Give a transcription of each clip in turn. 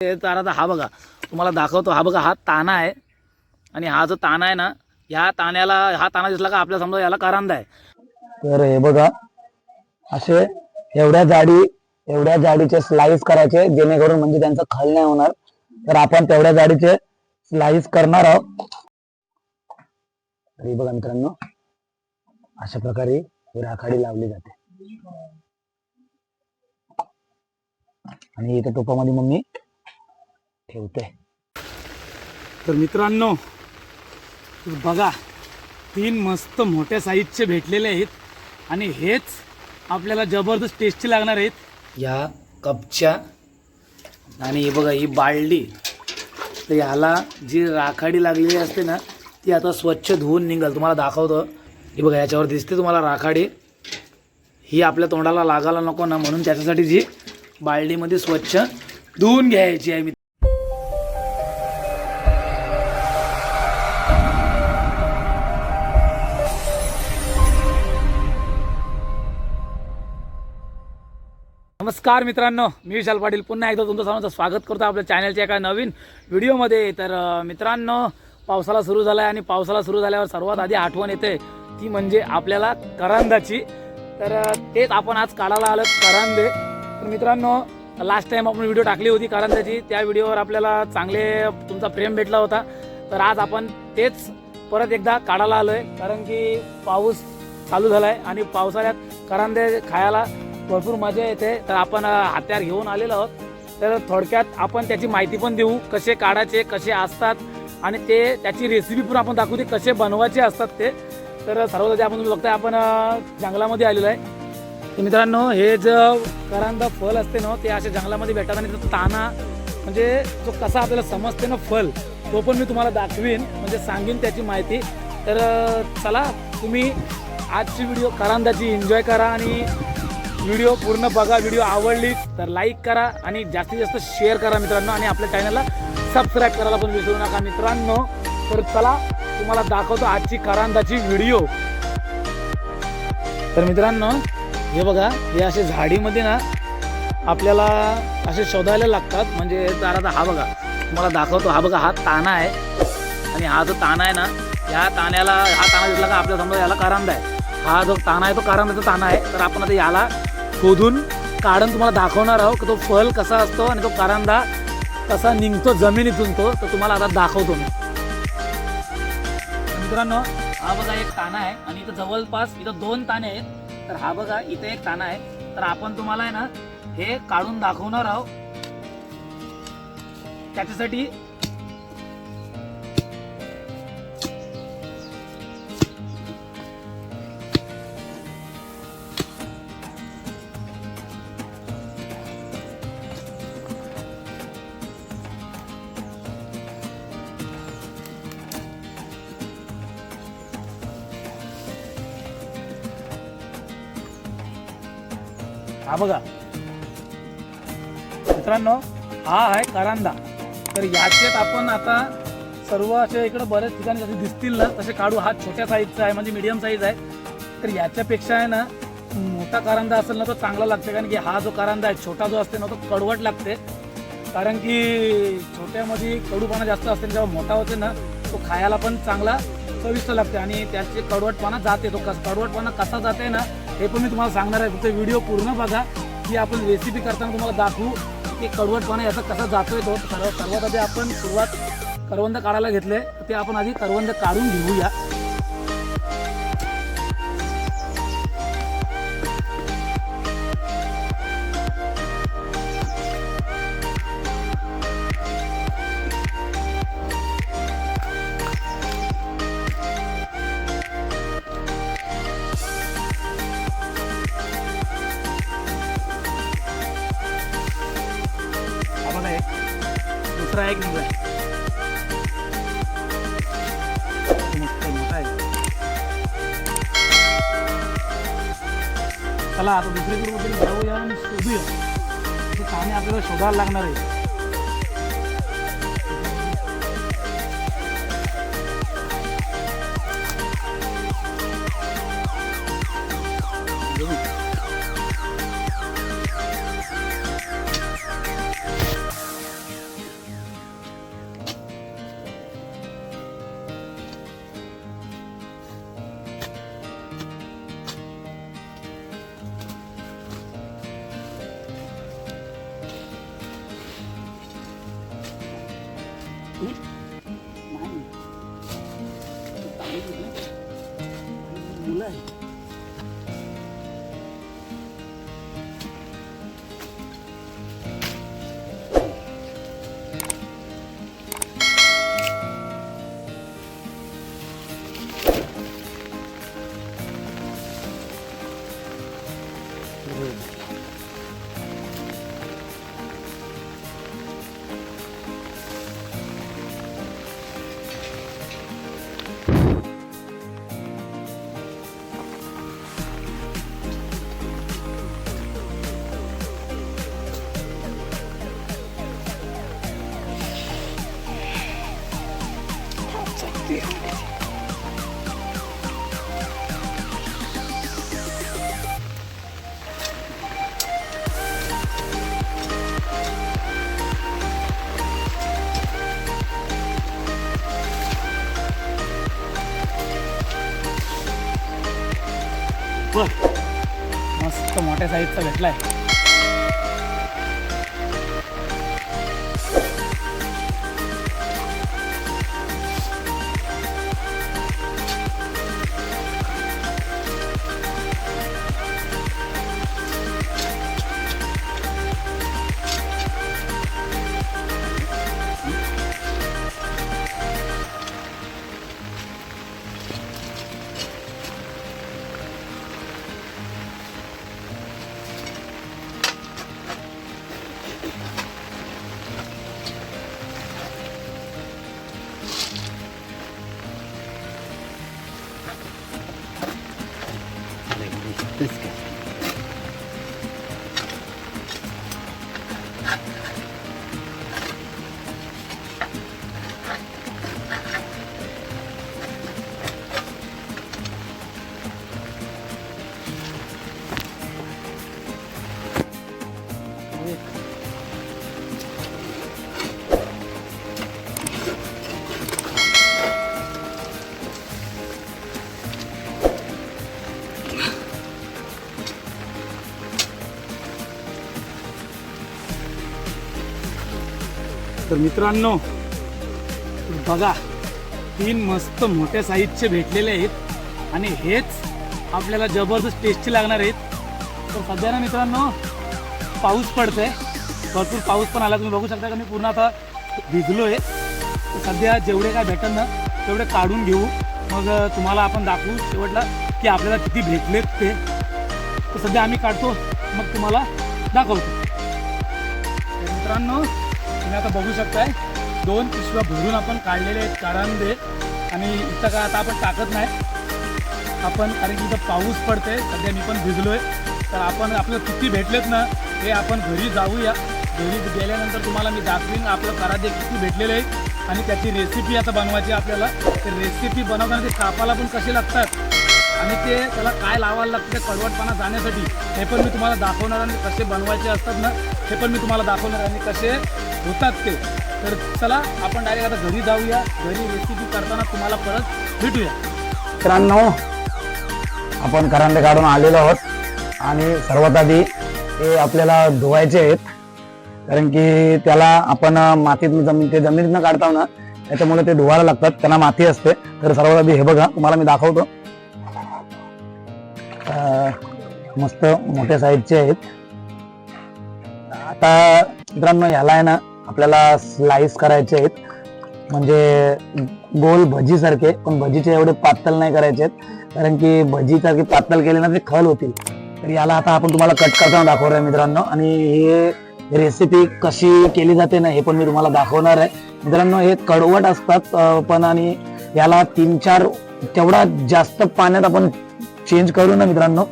ते तर आता हा बघा तुम्हाला दाखवतो. हा बघा हा ताना आहे. आणि हा जो ताना आहे ना ह्या ताण्याला हा ताना दिसला का आपल्या समजा याला करांदा आहे. तर हे बघा असे एवढ्या जाडी एवढ्या जाडीचे स्लाइस करायचे जेणेकरून म्हणजे त्यांचं खल नाही होणार. तर आपण तेवढ्या जाडीचे स्लाइस करणार आहोत. तर हे बघा मित्रांनो अशा प्रकारे ही राखाडी लावली जाते. आणि इथे टोपामध्ये मम्मी ठेवते. तर मित्रांनो बघा तीन मस्त मोठ्या साईजचे भेटलेले आहेत आणि हेच आपल्याला जबरदस्त टेस्टी लागणार आहेत. या कपच्या आणि हे बघा ही बाळली तर ह्याला जी राखाडी लागलेली असते ना ती आता स्वच्छ धुवून निघाल. तुम्हाला दाखवतं. हे बघा याच्यावर दिसते तुम्हाला राखाडी. ही आपल्या तोंडाला लागायला नको ना म्हणून त्याच्यासाठी जी बाळलीमध्ये स्वच्छ धुवून घ्यायची आहे मी. नमस्कार मित्रांनो मी विशाल पाटील. पुन्हा एकदा तुमचं सर्वांचं स्वागत करतो आपल्या चॅनलच्या एका नवीन व्हिडिओमध्ये. तर मित्रांनो पावसाला सुरू झाला आहे आणि पावसाला सुरू झाल्यावर सर्वात आधी आठवण येते ती म्हणजे आपल्याला करंदाची. तर तेच आपण आज काढायला आलो करांदे. तर मित्रांनो लास्ट टाइम आपण व्हिडिओ टाकली होती करंदाची. त्या व्हिडिओवर आपल्याला चांगले तुमचा प्रेम भेटला होता. तर आज आपण तेच परत एकदा काढायला आलो आहे कारण की पाऊस चालू झाला आहे आणि पावसाळ्यात करांदे खायला भरपूर मजा येते. तर आपण हत्यार घेऊन आलेलो आहोत. तर थोडक्यात आपण त्याची माहिती पण देऊ कसे काढायचे कसे असतात आणि ते त्याची रेसिपी पण आपण दाखवू ते कसे बनवायचे असतात ते. तर सर्वात आपण तुम्ही बघताय आपण जंगलामध्ये आलेलो आहे. तर मित्रांनो हे जे करांदा फल असते ना ते असे जंगलामध्ये भेटतात आणि त्याचा ताना म्हणजे जो कसा आपल्याला समजते ना फल तो पण मी तुम्हाला दाखवीन म्हणजे सांगेन त्याची माहिती. तर चला तुम्ही आजची व्हिडिओ करांदाची एन्जॉय करा आणि व्हिडिओ पूर्ण बघा व्हिडिओ आवडली तर लाईक करा आणि जास्तीत जास्त शेअर करा मित्रांनो आणि आपल्या चॅनलला सबस्क्राईब करायला पण विसरू नका मित्रांनो. तर चला तुम्हाला दाखवतो आजची करांदाची व्हिडिओ. तर मित्रांनो हे बघा हे असे झाडीमध्ये ना आपल्याला असे शोधायला लागतात. म्हणजे तर आता हा बघा तुम्हाला दाखवतो हा बघा हा ताना आहे. आणि हा जो ताना आहे ना ह्या ताण्याला हा ताना दिसला का आपल्या समजा याला करांदा आहे. हा जो ताना आहे तो करांदाचा ताना आहे. तर आपण आता याला शोधून काढून तुम्हाला दाखवणार आहोत की तो फल कसा असतो आणि तो कारंदा कसा निघतो जमिनीतून तो तर तुम्हाला आता दाखवतो मी. मित्रांनो हा बघा एक ताना आहे आणि इथं जवळपास इथं दोन ताने आहेत. तर हा बघा इथं एक ताना आहे. तर आपण तुम्हाला आहे ना हे काढून दाखवणार आहोत. त्याच्यासाठी हा बघा. मित्रांनो हा आहे करांदा. तर याच्यात आपण आता सर्व असे इकडे बऱ्याच ठिकाणी जसे दिसतील ना तसे काढू. हा छोट्या साईजचा आहे म्हणजे मीडियम साईज आहे. तर याच्यापेक्षा आहे ना मोठा करांदा असेल ना तो चांगला लागते. कारण की हा जो करांदा आहे छोटा जो असते ना तो कडवट लागते. कारण की छोट्यामध्ये कडूपणा जास्त असते जेव्हा मोठा होते ना तो खायला पण चांगला चविष्ट लागते. आणि त्याचे कडवटपणा जाते तो कस कडवटपणा कसा जाते ना हे पण मी तुम्हाला सांगणार आहे. फक्त व्हिडिओ पूर्ण बघा. की आपण रेसिपी करताना तुम्हाला दाखवू. की कडवटपणा याचा कसा जातोय तो. सर्वात आधी आपण सुरुवात करवंद काढायला घेतले ते आपण आधी करवंद काढून घेऊया. चला आता दुसरीकडे कुठे जाऊया आणि शोधूया. ते कामे आपल्याला शोधायला लागणार आहे. मोठ्या साईजचा this guy. तर मित्रांनो बघा तीन मस्त मोठ्या साईजचे भेटलेले आहेत. आणि हेच आपल्याला जबरदस्त टेस्टी लागणार आहेत. तर सध्या ना मित्रांनो पाऊस पडतोय. भरपूर पाऊस पण आला तुम्ही बघू शकता का? मी पूर्ण आता भिजलो आहे तर सध्या जेवढे काय भेटल ना तेवढे काढून घेऊ. मग तुम्हाला आपण दाखवू शेवटला की आपल्याला किती भेटलेत ते. तर सध्या आम्ही काढतो मग तुम्हाला दाखवतो. मित्रांनो तुम्ही आता बघू शकताय दोन पिशव्या भरून आपण काढलेले आहेत काळांदे आणि इथं का आता आपण टाकत नाही. आपण कारण की इथं पाऊस पडते सध्या मी पण भिजलो आहे तर आपण आपलं किती भेटलेत ना हे आपण घरी जाऊया. घरी गेल्यानंतर तुम्हाला मी दाखवीन आपलं करादे किती भेटलेले आहे आणि त्याची रेसिपी आता बनवायची आपल्याला. ते रेसिपी बनवताना ते कापाला पण कसे लागतात? आणि ते त्याला काय लावायला लागतं ते कडवटपणा जाण्यासाठी हे पण मी तुम्हाला दाखवणार आणि कसे बनवायचे असतात ना हे पण मी तुम्हाला दाखवणार आणि कसे होतात ते. तर चला आपण डायरेक्ट आता घरी जाऊया. घरी रेसिपी करताना तुम्हाला परत भेटूया. मित्रांनो आपण करांडे काढून आलेलो आहोत. आणि सर्वात आधी ते आपल्याला धुवायचे आहेत. कारण की त्याला आपण मातीत जमीन ते जमिनीतनं काढताव ना त्याच्यामुळे ते धुवायला लागतात. त्यांना माती असते. तर सर्वात आधी हे बघा तुम्हाला मी दाखवतो. मस्त मोठ्या साईजचे आहेत. आता मित्रांनो ह्याला आहे ना आपल्याला स्लाइस करायचे आहेत. म्हणजे गोल भजीसारखे पण भजीचे एवढे पातळ नाही करायचे आहेत. कारण की भजीसारखे पातळ केले ना ते खल होतील. तर याला आता आपण तुम्हाला कट करताना दाखवणार आहे मित्रांनो. आणि हे रेसिपी कशी केली जाते ना हे पण मी तुम्हाला दाखवणार आहे. मित्रांनो हे कडवट असतात पण आणि याला तीन चार तेवढा जास्त पाण्यात आपण चेंज करू ना मित्रांनो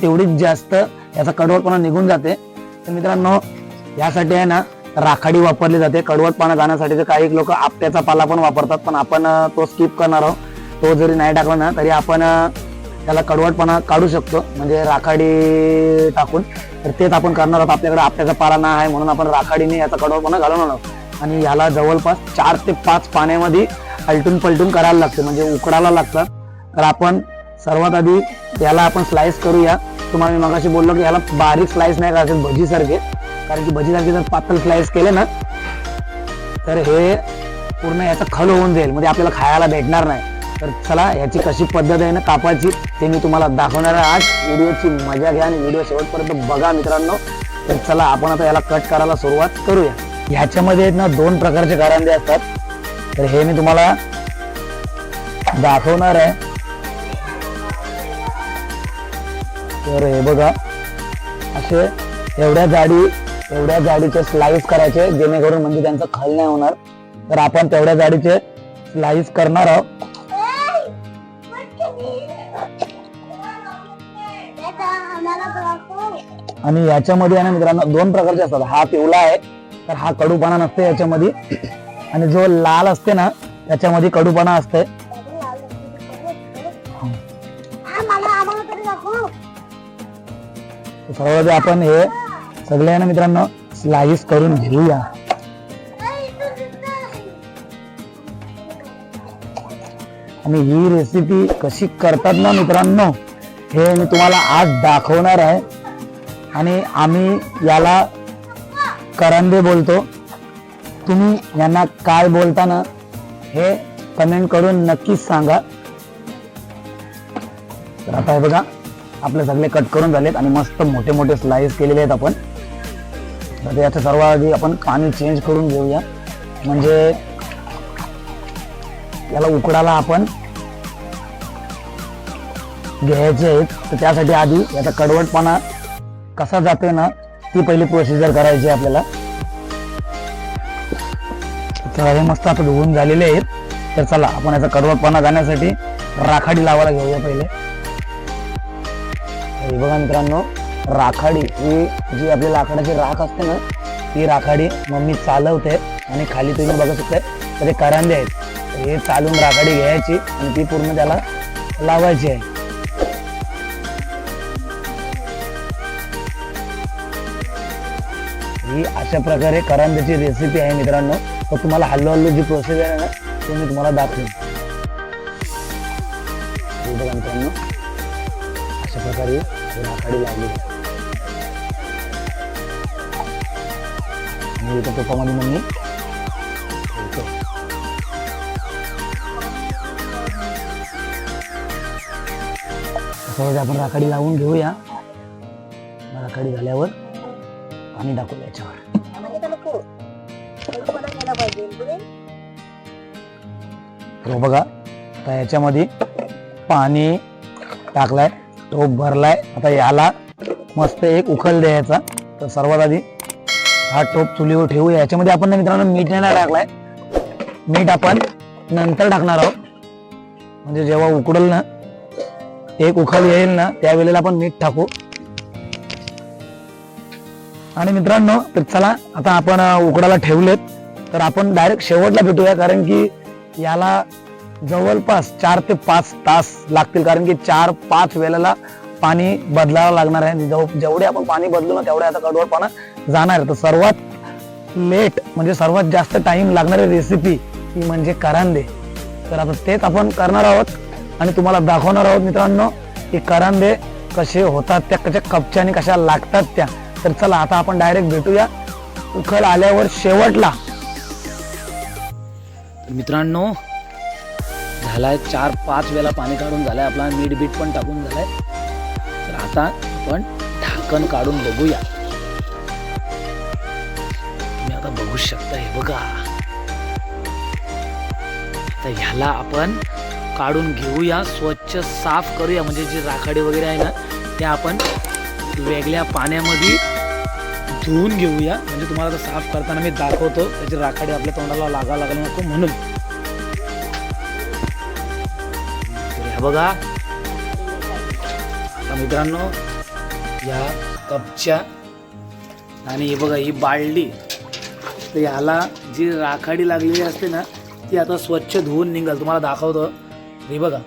तेवढीच जास्त याचा कडवटपणा निघून जाते. तर मित्रांनो यासाठी आहे ना राखाडी वापरली जाते. कडवटपणा जाण्यासाठी तर काही लोक आपट्याचा पाला पण वापरतात पण आपण तो स्किप करणार आहोत. तो जरी नाही टाकला ना तरी आपण त्याला कडवटपणा काढू शकतो. म्हणजे राखाडी टाकून. तर तेच आपण करणार आहोत. आपल्याकडे आपट्याचा पाला नाही आहे म्हणून आपण राखाडीने याचा कडवटपणा घालवणार आहोत आणि याला जवळपास चार ते पाच पाण्यामध्ये पलटून पलटून करायला लागते. म्हणजे उकडायला लागतं. तर आपण सर्वात आधी याला आपण स्लाइस करूया. तुम्हाला मी मगाशी बोललो की याला बारीक स्लाइस नाही करायचे भजीसारखे. कारण की भजीसारखे जर पातळ स्लाइस केले ना तर हे पूर्ण याचा खल होऊन जाईल. म्हणजे आपल्याला खायला भेटणार नाही. तर चला याची कशी पद्धत आहे ना कापायची ते मी तुम्हाला दाखवणार आहे आज. व्हिडिओची मजा घ्या आणि व्हिडिओ शेवटपर्यंत बघा मित्रांनो. तर चला आपण आता याला कट करायला सुरुवात करूया. ह्याच्यामध्ये ना दोन प्रकारचे कारांदे असतात. तर हे मी तुम्हाला दाखवणार आहे. तर हे बघा असे एवढ्या जाडी एवढ्या जाडीचे स्लाइस करायचे जेणेकरून म्हणजे त्यांचं खल नाही होणार. तर आपण तेवढ्या जाडीचे स्लाइस करणार आहोत. आणि याच्यामध्ये आहे ना मित्रांनो दोन प्रकारचे असतात. हा पिवळा आहे तर हा कडूपणा नसते याच्यामध्ये. आणि जो लाल असते ना त्याच्यामध्ये कडूपणा असते. तर सर्वात आपण हे सगळ्यांना मित्रांनो स्लाइस करून घेऊया. आणि ही रेसिपी कशी करतात ना मित्रांनो हे मी तुम्हाला आज दाखवणार आहे. आणि आम्ही याला करंदे बोलतो. तुम्ही यांना काय बोलताना हे कमेंट करून नक्कीच सांगा. तर आता हे बघा आपले सगळे कट करून झालेत आणि मस्त मोठे मोठे स्लाइस केलेले आहेत आपण. तर याचं सर्वात आधी आपण पाणी चेंज करून घेऊया. म्हणजे याला उकडाला आपण घ्यायचे आहेत. तर त्यासाठी आधी याचा कडवटपणा कसा जातोय ना ती पहिली प्रोसिजर करायची आहे आपल्याला. तर हे मस्त आता धुवून झालेले आहेत. तर चला आपण याचा कडवटपणा जाण्यासाठी राखाडी लावायला घेऊया पहिले. बघा मित्रांनो. राखाडी ही जी आपली लाकडाची राख असते ना ती राखाडी मम्मी चालवते आणि खाली तुम्ही बघू शकताय तर ते करांदे आहेत. हे चालून राखाडी घ्यायची आणि ती पूर्ण त्याला लावायची आहे. ही अशा प्रकारे करांद्याची रेसिपी आहे मित्रांनो. तर तुम्हाला हल्लो हल्लो जी प्रोसेस आहे ना ते मी तुम्हाला दाखवेन. मित्रांनो अशा प्रकारे राखाडी लावली आणि इथं तुपामध्ये मग मी सहज आपण राखाडी लावून घेऊया राखाडी झाल्यावर पाणी टाकू याच्यावर हो बघा आता याच्यामध्ये पाणी टाकलाय टोप भरलाय आता याला मस्त एक उखल द्यायचा. तर सर्वात आधी हा टोप चुलीवर ठेवूया. याच्यामध्ये आपण ना मित्रांनो मीठ नाही टाकलाय. मीठ आपण नंतर टाकणार आहोत. म्हणजे जेव्हा उकडल ना एक उखल येईल ना त्यावेळेला आपण मीठ टाकू. आणि मित्रांनो तर चला आता आपण उकडायला ठेवलेत. तर आपण डायरेक्ट शेवटला भेटूया कारण की याला जवळपास चार ते पाच तास लागतील कारण की चार पाच वेळेला पाणी बदलावं लागणार आहे. जेवढे आपण पाणी बदलू ना तेवढे आता कडवडपणा जाणार तर सर्वात लेट म्हणजे सर्वात जास्त टाइम लागणारी रेसिपी ही म्हणजे करांदे. तर आता तेच आपण करणार आहोत आणि तुम्हाला दाखवणार आहोत मित्रांनो की करांदे कसे होतात त्या कशा कपच्याने कशा लागतात त्या. तर चला आता आपण डायरेक्ट भेटूया. उखल आल्यावर शेवटला. मित्रांनो झालाय चार पाच वेळा पाणी काढून झालाय आपला मीठ बीट पण टाकून झालाय. तर आता आपण ढाकण काढून बघूया. बघू शकता हे बघा. तर ह्याला आपण काढून घेऊया स्वच्छ साफ करूया. म्हणजे जे राखाडी वगैरे आहे ना ते आपण वेगळ्या पाण्यामध्ये धुवून घेऊया. म्हणजे तुम्हाला आता साफ करताना मी दाखवतो त्याची राखाडी आपल्या तोंडाला लागा लागला नको म्हणून. बघा. मित्रांनो या कपच्या आणि हे बघा ही बाळली तर ह्याला जी राखाडी लागलेली असते ना ती आता स्वच्छ धुवून निघाल. तुम्हाला दाखवतो. हे बघा.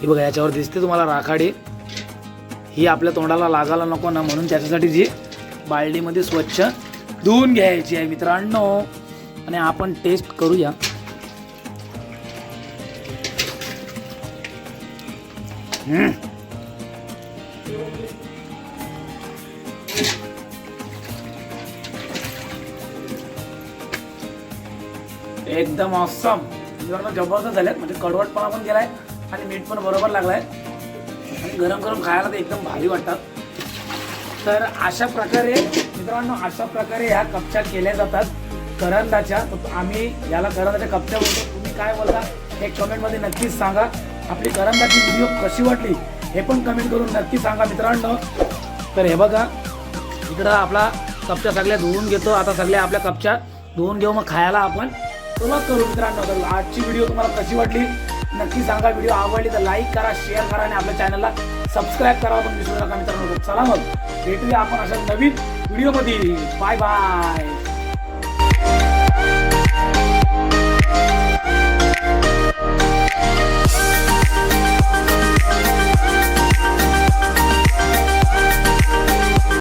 ही बघा याच्यावर दिसते तुम्हाला राखाडी. ही आपल्या तोंडाला लागायला नको ना म्हणून त्याच्यासाठी जी बाळडीमध्ये स्वच्छ धुवून घ्यायची आहे मित्रांनो. आणि आपण टेस्ट करूया. हम्म. एकदम ऑसम जबरदस्त झालेत. म्हणजे कडवटपणा पण गेलाय आणि मीठ पण बरोबर लागलाय. आणि गरम गरम खायला ते एकदम भारी वाटतात. तर अशा प्रकारे मित्रांनो अशा प्रकारे ह्या कपच्या केल्या जातात. करंदाच्या. तर आम्ही याला करंदाच्या कपच्या बोलतो. तुम्ही काय बोलता हे कमेंटमध्ये नक्कीच सांगा. आपली करंदाची व्हिडिओ कशी वाटली हे पण कमेंट करून नक्की सांगा मित्रांनो. तर हे बघा इकडं आपला कपच्या सगळ्या धुवून घेतो. आता सगळ्या आपल्या कपच्या धुवून घेऊ मग खायला आपण सुरुवात करू मित्रांनो. तर आजची व्हिडिओ तुम्हाला कशी वाटली? नक्की सांगा. व्हिडिओ आवडली तर लाईक करा शेअर करा आणि आपल्या चॅनलला सबस्क्राईब करा. पण विसरू नका मित्रांनो. चला मग भेटूया आपण अशा नवीन व्हिडिओमध्ये बाय बाय